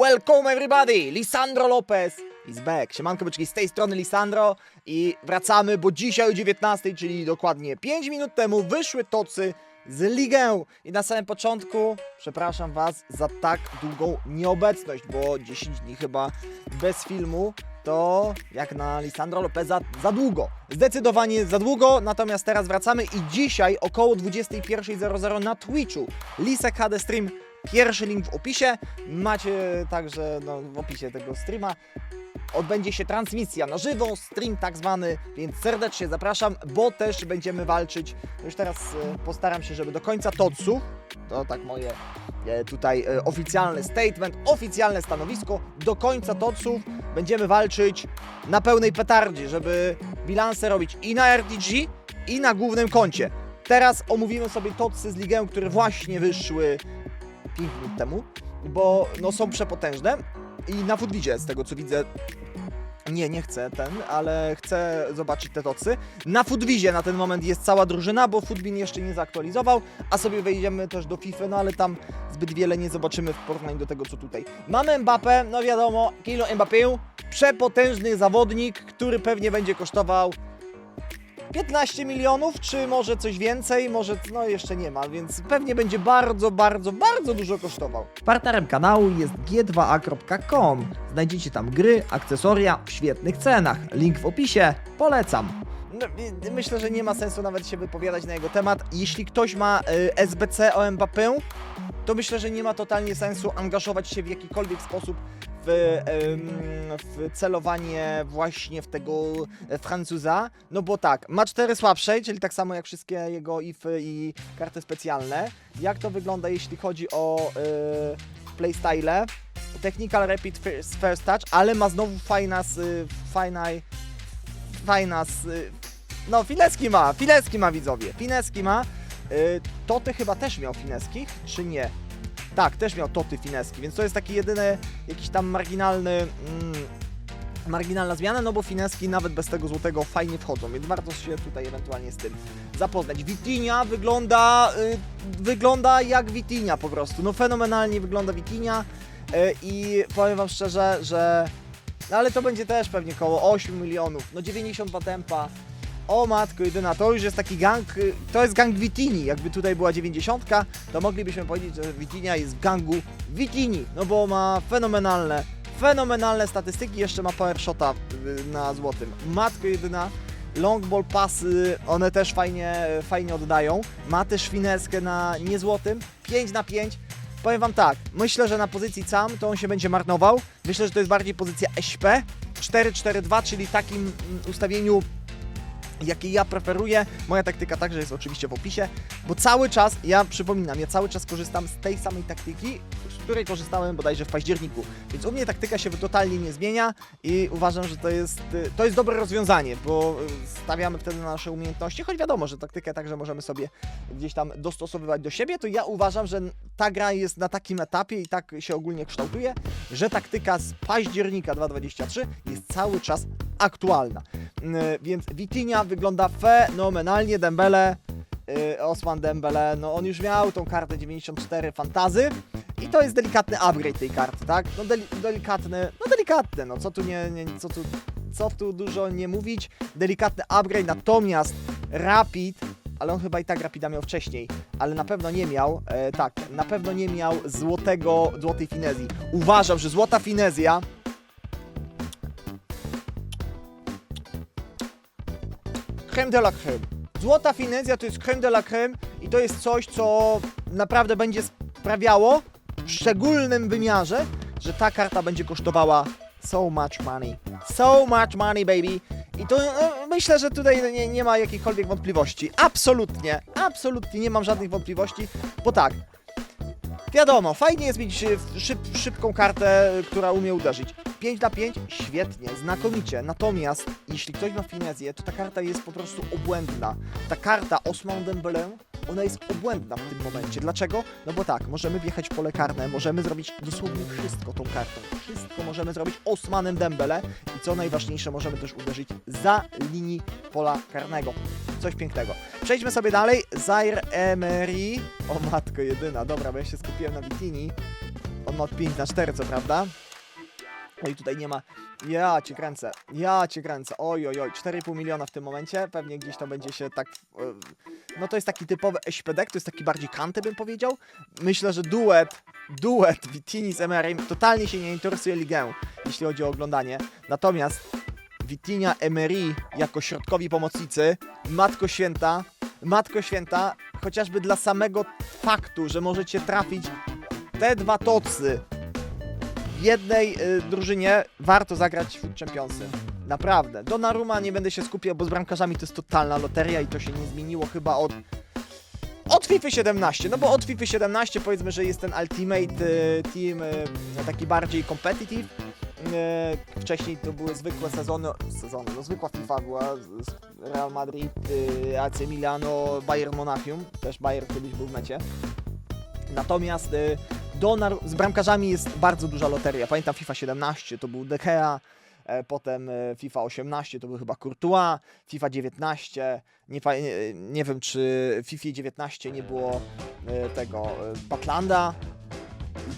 Welcome everybody! Lisandro Lopez is back. Siemanko byczki, z tej strony Lisandro i wracamy, bo dzisiaj o 19, czyli dokładnie 5 minut temu wyszły tocy z ligę. I na samym początku przepraszam was za tak długą nieobecność, bo 10 dni chyba bez filmu to jak na Lisandro Lopeza za długo. Zdecydowanie za długo, natomiast teraz wracamy i dzisiaj około 21.00 na Twitchu Lisek HD Stream Pierwszy link w opisie. Macie także no, w opisie tego streama. Odbędzie się transmisja na żywo, stream tak zwany, więc serdecznie zapraszam, bo też będziemy walczyć. Już teraz e, postaram się, żeby do końca TOTSu, to tak moje e, tutaj e, oficjalny statement, oficjalne stanowisko, do końca TOTSów będziemy walczyć na pełnej petardzie, żeby bilanse robić i na RTG, i na głównym koncie. Teraz omówimy sobie TOTSy z ligę, które właśnie wyszły 5 minut temu, bo no, są przepotężne i na Foodwidzie z tego co widzę nie, nie chcę ten, ale chcę zobaczyć te tocy. Na Foodwizie na ten moment jest cała drużyna, bo Foodbin jeszcze nie zaktualizował, a sobie wejdziemy też do FIFA, no ale tam zbyt wiele nie zobaczymy w porównaniu do tego, co tutaj. Mamy Mbappé, no wiadomo, Kilo Mbappé, przepotężny zawodnik, który pewnie będzie kosztował 15 milionów, czy może coś więcej, może no jeszcze nie ma, więc pewnie będzie bardzo, bardzo, bardzo dużo kosztował. Partnerem kanału jest g2a.com. Znajdziecie tam gry, akcesoria w świetnych cenach. Link w opisie. Polecam. No, myślę, że nie ma sensu nawet się wypowiadać na jego temat. Jeśli ktoś ma y, SBC o Mbappé, to myślę, że nie ma totalnie sensu angażować się w jakikolwiek sposób w, w celowanie właśnie w tego e, Francuza, no bo tak, ma cztery słabsze, czyli tak samo jak wszystkie jego ify i karty specjalne. Jak to wygląda, jeśli chodzi o y, playstyle? Technical Rapid First, first Touch, ale ma znowu fajna z, y, z, y, no fineski ma, fineski ma widzowie, fineski ma. Y, Toty chyba też miał fineskich, czy nie? Tak, też miał Toty fineski, więc to jest taki jedyny jakiś tam marginalny, mm, marginalna zmiana, no bo fineski nawet bez tego złotego fajnie wchodzą, więc warto się tutaj ewentualnie z tym zapoznać. Witinia wygląda, y, wygląda jak Witinia po prostu, no fenomenalnie wygląda Witinia y, i powiem wam szczerze, że no ale to będzie też pewnie koło 8 milionów, no 92 tempa, o matko jedyna, to już jest taki gang, y, to jest gang Witini. Jakby tutaj była 90, to moglibyśmy powiedzieć, że Witinia jest w gangu Witini, no bo ma fenomenalne, fenomenalne statystyki, jeszcze ma power shota y, na złotym. Matko jedyna, long ball pasy, one też fajnie, fajnie oddają. Ma też fineskę na niezłotym, 5 na 5. Powiem Wam tak, myślę, że na pozycji CAM to on się będzie marnował. Myślę, że to jest bardziej pozycja SP. 4-4-2, czyli takim mm, ustawieniu jakie ja preferuję. Moja taktyka także jest oczywiście w opisie, bo cały czas, ja przypominam, ja cały czas korzystam z tej samej taktyki, z której korzystałem bodajże w październiku. Więc u mnie taktyka się totalnie nie zmienia i uważam, że to jest, y, to jest dobre rozwiązanie, bo y, stawiamy wtedy na nasze umiejętności, choć wiadomo, że taktykę także możemy sobie gdzieś tam dostosowywać do siebie, to ja uważam, że ta gra jest na takim etapie i tak się ogólnie kształtuje, że taktyka z października 2023 jest cały czas aktualna. Yy, Więc Witinia wygląda fenomenalnie, Dembele, yy, Osman Dembele, no on już miał tą kartę 94 fantazy i to jest delikatny upgrade tej karty, tak? No deli delikatny, no delikatny, no co tu nie, nie co tu, co tu dużo nie mówić, delikatny upgrade, natomiast Rapid, ale on chyba i tak Rapida miał wcześniej, ale na pewno nie miał, e, tak, na pewno nie miał złotego, złotej finezji. Uważam, że złota finezja creme de la creme. Złota finezja to jest creme de la creme i to jest coś, co naprawdę będzie sprawiało w szczególnym wymiarze, że ta karta będzie kosztowała so much money. So much money, baby. I to no, myślę, że tutaj nie, nie ma jakichkolwiek wątpliwości. Absolutnie, absolutnie nie mam żadnych wątpliwości, bo tak, Wiadomo, fajnie jest mieć e, szyb, szybką kartę, e, która umie uderzyć. 5 na 5, świetnie, znakomicie. Natomiast jeśli ktoś ma finezję, to ta karta jest po prostu obłędna. Ta karta Osman Dembele, ona jest obłędna w tym momencie. Dlaczego? No bo tak, możemy wjechać w pole karne, możemy zrobić dosłownie wszystko tą kartą. Wszystko możemy zrobić Osmanem Dembele i co najważniejsze, możemy też uderzyć za linii pola karnego. Coś pięknego. Przejdźmy sobie dalej. Zaire Emery. O matko jedyna, dobra, bo ja się skupiłem na Vitini. On ma 5 na 4, co prawda. No i tutaj nie ma. Ja cię kręcę, ja cię kręcę. Oj, oj, oj, 4,5 miliona w tym momencie. Pewnie gdzieś to będzie się tak. e, No to jest taki typowy SPD, to jest taki bardziej kanty, bym powiedział. Myślę, że duet, duet Vitini z Emerym totalnie się nie interesuje ligę, jeśli chodzi o oglądanie. Natomiast Vitinha Emery jako środkowi pomocnicy, Matko Święta, Matko Święta, chociażby dla samego faktu, że możecie trafić te dwa tocy w jednej y, drużynie, warto zagrać w Championsy. Naprawdę. Donnarumma nie będę się skupiał, bo z bramkarzami to jest totalna loteria i to się nie zmieniło chyba od od FIFA 17, no bo od FIFA 17 powiedzmy, że jest ten Ultimate y, Team y, taki bardziej competitive. Y, wcześniej to były zwykłe sezony, sezony, no zwykła FIFA była, Real Madrid, y, AC Milano, Bayern Monachium, też Bayern kiedyś był w mecie. Natomiast y, Donar z bramkarzami jest bardzo duża loteria. Pamiętam FIFA 17 to był De Gea, e, potem e, FIFA 18 to był chyba Courtois, FIFA 19, nie, nie, nie wiem czy w FIFA 19 nie było e, tego e, Batlanda.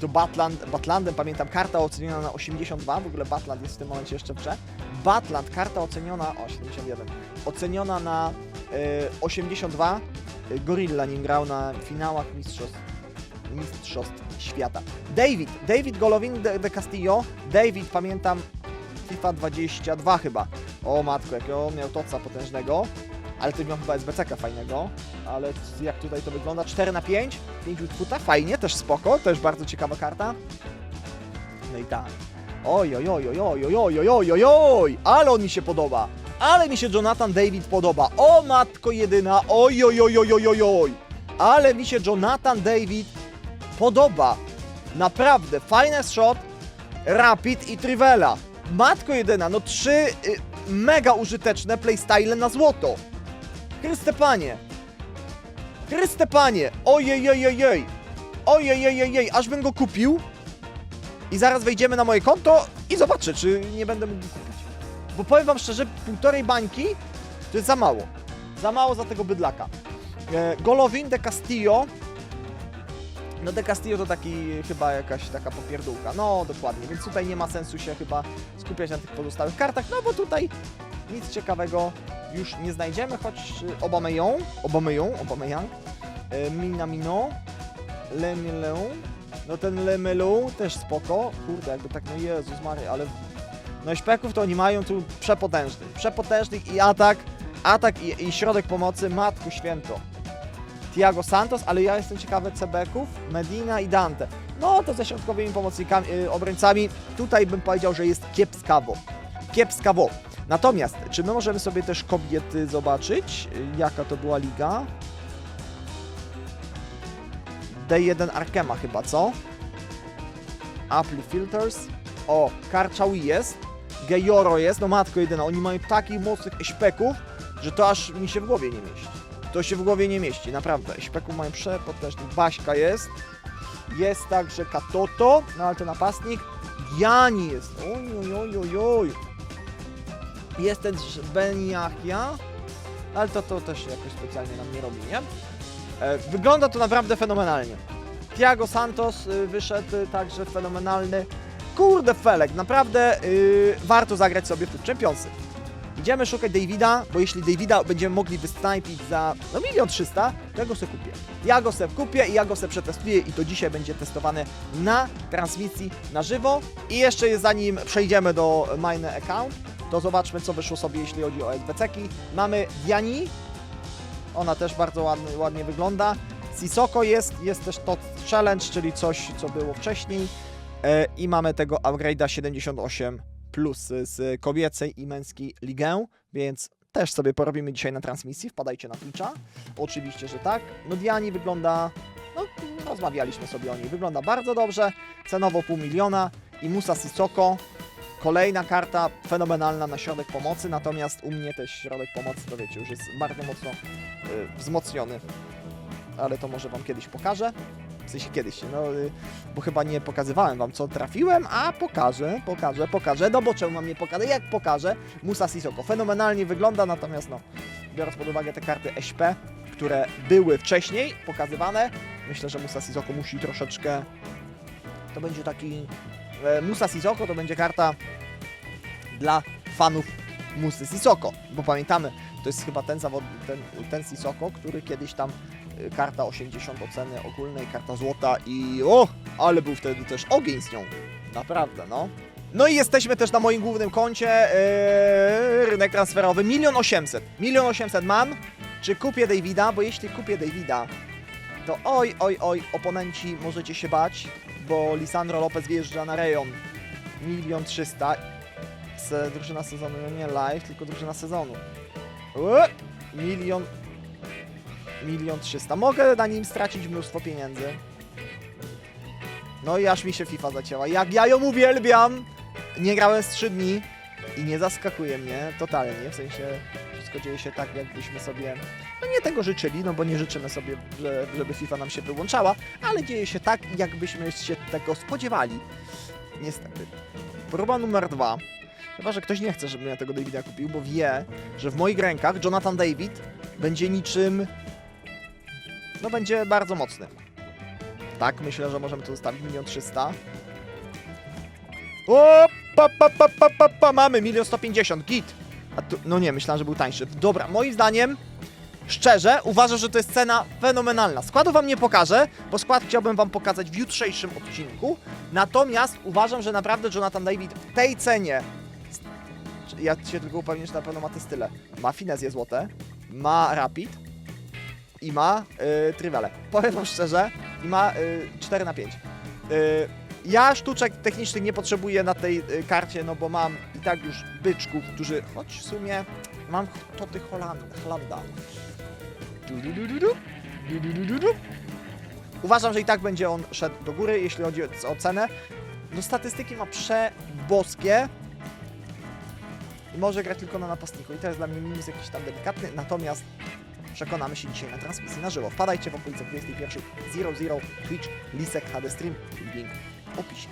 To Batland, Batlandem pamiętam karta oceniona na 82, w ogóle Batland jest w tym momencie jeszcze w grze. Batland, karta oceniona, o 71, oceniona na e, 82. E, Gorilla nim grał na finałach mistrzostw, mistrzostw świata. David, David Golovin de, de Castillo, David pamiętam FIFA 22 chyba. O matko, jakiego on miał toca potężnego. Ale ty miał chyba SBCK fajnego. Ale jak tutaj to wygląda? 4 na 5 5 utwuta, fajnie, też spoko, też bardzo ciekawa karta. No i tak. Oj, oj, oj, oj, oj, oj, oj, oj, oj, oj, ale on mi się podoba. Ale mi się Jonathan David podoba. O matko jedyna, oj, oj, oj, oj, oj, oj, oj. Ale mi się Jonathan David podoba. Naprawdę, fajny shot, Rapid i Trivela. Matko jedyna, no trzy y, mega użyteczne playstyle na złoto. Chryste panie. Chryste panie. Ojej, ojej, ojej. Ojej, ojej, aż bym go kupił. I zaraz wejdziemy na moje konto i zobaczę, czy nie będę mógł kupić. Bo powiem wam szczerze, półtorej bańki to jest za mało. Za mało za tego bydlaka. E, Golovin de Castillo. No de Castillo to taki chyba jakaś taka popierdółka. No dokładnie, więc tutaj nie ma sensu się chyba skupiać na tych pozostałych kartach, no bo tutaj nic ciekawego już nie znajdziemy, choć y, Obameją, Obameją, y, Minamino, Lemileu, no ten Lemelu też spoko, kurde jakby tak, no Jezus Maria, ale no szpeków to oni mają tu przepotężnych, przepotężnych i atak, atak i, i środek pomocy, matku święto. Thiago Santos, ale ja jestem ciekawy CB-ków, Medina i Dante. No to ze środkowymi pomocnikami, y, obrońcami, tutaj bym powiedział, że jest kiepskawo. Kiepskawo. Natomiast, czy my możemy sobie też kobiety zobaczyć, jaka to była liga? D1 Arkema chyba, co? Apple Filters. O, Karczaui jest. Gejoro jest, no matko jedyna, oni mają takich mocnych eśpeków, że to aż mi się w głowie nie mieści. To się w głowie nie mieści, naprawdę. Eśpeków mają przepotężnych. Baśka jest. Jest także Katoto, no ale to napastnik. Jani jest. Oj, oj, oj, oj, oj. Jest też Beniachia, ale to, to też jakoś specjalnie nam nie robi, nie? E, wygląda to naprawdę fenomenalnie. Thiago Santos y, wyszedł y, także fenomenalny. Kurde felek, naprawdę y, warto zagrać sobie w Food Championsy. Idziemy szukać Davida, bo jeśli Davida będziemy mogli wysnajpić za no milion trzysta, to ja go sobie kupię. Ja go sobie kupię i ja go sobie przetestuję i to dzisiaj będzie testowane na transmisji na żywo. I jeszcze zanim przejdziemy do Mine Account, to zobaczmy co wyszło sobie jeśli chodzi o SBC-ki. Mamy Diani, ona też bardzo ładnie, wygląda. Sisoko jest, jest też to challenge, czyli coś co było wcześniej. E, I mamy tego upgrade'a 78 plus z kobiecej i męskiej ligę, więc też sobie porobimy dzisiaj na transmisji, wpadajcie na Twitcha. Oczywiście, że tak. No Diani wygląda, no rozmawialiśmy sobie o niej, wygląda bardzo dobrze, cenowo pół miliona i Musa Sissoko, kolejna karta fenomenalna na środek pomocy, natomiast u mnie też środek pomocy, to wiecie, już jest bardzo mocno y, wzmocniony, ale to może Wam kiedyś pokażę. W sensie kiedyś, no, y, bo chyba nie pokazywałem Wam, co trafiłem, a pokażę, pokażę, pokażę, no bo czemu nie pokażę, jak pokażę, Musa Sissoko fenomenalnie wygląda, natomiast no, biorąc pod uwagę te karty SP, które były wcześniej pokazywane, myślę, że Musa Sissoko musi troszeczkę to będzie taki e, Musa Sissoko, to będzie karta dla fanów Musy Sissoko, bo pamiętamy, to jest chyba ten zawod, ten, ten który kiedyś tam y, karta 80 oceny ogólnej, karta złota i o, ale był wtedy też ogień z nią. Naprawdę, no. No i jesteśmy też na moim głównym koncie, yy, rynek transferowy, milion osiemset. Milion osiemset mam. Czy kupię Davida? Bo jeśli kupię Davida, to oj, oj, oj, oponenci możecie się bać, bo Lisandro Lopez wjeżdża na rejon. Milion trzysta. Se- Drużyna sezonu, no nie live, tylko drużyna sezonu. Ue, milion... Milion trzysta. Mogę na nim stracić mnóstwo pieniędzy. No i aż mi się FIFA zacięła. Jak ja ją uwielbiam! Nie grałem z 3 dni i nie zaskakuje mnie totalnie. W sensie wszystko dzieje się tak, jakbyśmy sobie no nie tego życzyli, no bo nie życzymy sobie, że, żeby FIFA nam się wyłączała, ale dzieje się tak, jakbyśmy się tego spodziewali. Niestety. Próba numer dwa. Chyba, że ktoś nie chce, żebym ja tego Davida kupił, bo wie, że w moich rękach Jonathan David będzie niczym... No będzie bardzo mocny. Tak, myślę, że możemy to zostawić. Milion trzysta. O, pa, pa, pa, pa, pa, pa, mamy milion sto pięćdziesiąt, git. A tu, no nie, myślałem, że był tańszy. Dobra, moim zdaniem, szczerze, uważam, że to jest cena fenomenalna. Składu wam nie pokażę, bo skład chciałbym wam pokazać w jutrzejszym odcinku. Natomiast uważam, że naprawdę Jonathan David w tej cenie ja się tylko upewnię, że na pewno ma te style. Ma finezję złote, ma rapid i ma y, trivale. Powiem wam szczerze, i ma y, 4 na 5. Y, ja sztuczek technicznych nie potrzebuję na tej y, karcie, no bo mam i tak już byczków, którzy, choć w sumie mam toty Holand, Holanda. Du, du, du, du, du. Uważam, że i tak będzie on szedł do góry, jeśli chodzi o cenę. No statystyki ma przeboskie, i może grać tylko na napastniku. I jest dla mnie minus jakiś tam delikatny, natomiast przekonamy się dzisiaj na transmisji na żywo. Wpadajcie w okolice 21.00 Twitch, Lisek HD Stream, link w opisie.